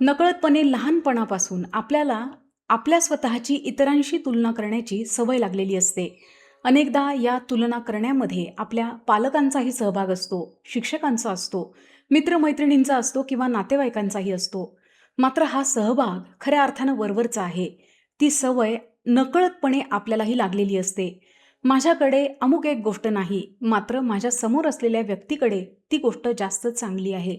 नकळतपणे लहानपणापासून आपल्याला आपल्या स्वतःची इतरांशी तुलना करण्याची सवय लागलेली असते. अनेकदा या तुलना करण्यामध्ये आपल्या पालकांचाही सहभाग असतो शिक्षकांचा असतो मित्रमैत्रिणींचा असतो किंवा नातेवाईकांचाही असतो. मात्र हा सहभाग खऱ्या अर्थानं वरवरचा आहे. ती सवय नकळतपणे आपल्यालाही लागलेली असते. माझ्याकडे अमुक एक गोष्ट नाही मात्र माझ्यासमोर असलेल्या व्यक्तीकडे ती गोष्ट जास्त चांगली आहे.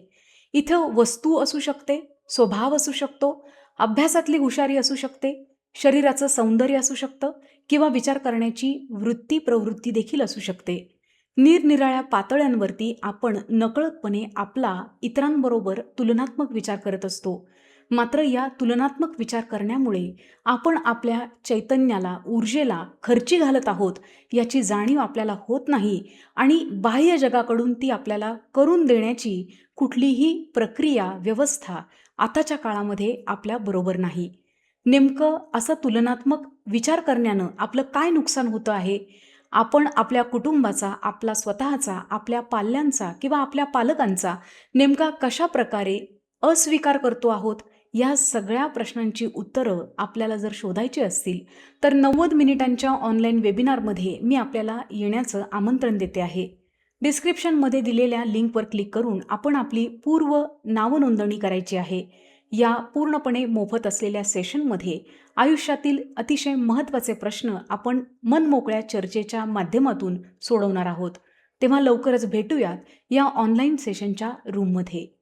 इथं वस्तू असू शकते स्वभाव असू शकतो अभ्यासातली हुशारी असू शकते शरीराचं सौंदर्य असू शकतं किंवा विचार करण्याची वृत्ती प्रवृत्ती देखील असू शकते. निरनिराळ्या पातळ्यांवरती आपण नकळतपणे आपला इतरांबरोबर तुलनात्मक विचार करत असतो. मात्र या तुलनात्मक विचार करण्यामुळे आपण आपल्या चैतन्याला ऊर्जेला खर्ची घालत आहोत याची जाणीव आपल्याला होत नाही आणि बाह्य जगाकडून ती आपल्याला करून देण्याची कुठलीही प्रक्रिया व्यवस्था आताच्या काळामध्ये आपल्या बरोबर नाही. नेमकं असं तुलनात्मक विचार करण्यानं आपलं काय नुकसान होतं आहे? आपण आपल्या कुटुंबाचा आपला स्वतःचा आपल्या पाल्यांचा किंवा आपल्या पालकांचा नेमका कशा प्रकारे अस्वीकार करतो आहोत? या सगळ्या प्रश्नांची उत्तरं आपल्याला जर शोधायची असतील तर नव्वद मिनिटांच्या ऑनलाईन वेबिनारमध्ये मी आपल्याला येण्याचं आमंत्रण देते आहे. डिस्क्रिप्शनमध्ये दिलेल्या लिंकवर क्लिक करून आपण आपली पूर्व नावनोंदणी करायची आहे. या पूर्णपणे मोफत असलेल्या सेशनमध्ये आयुष्यातील अतिशय महत्त्वाचे प्रश्न आपण मनमोकळ्या चर्चेच्या माध्यमातून सोडवणार आहोत. तेव्हा लवकरच भेटूयात या ऑनलाईन सेशनच्या रूममध्ये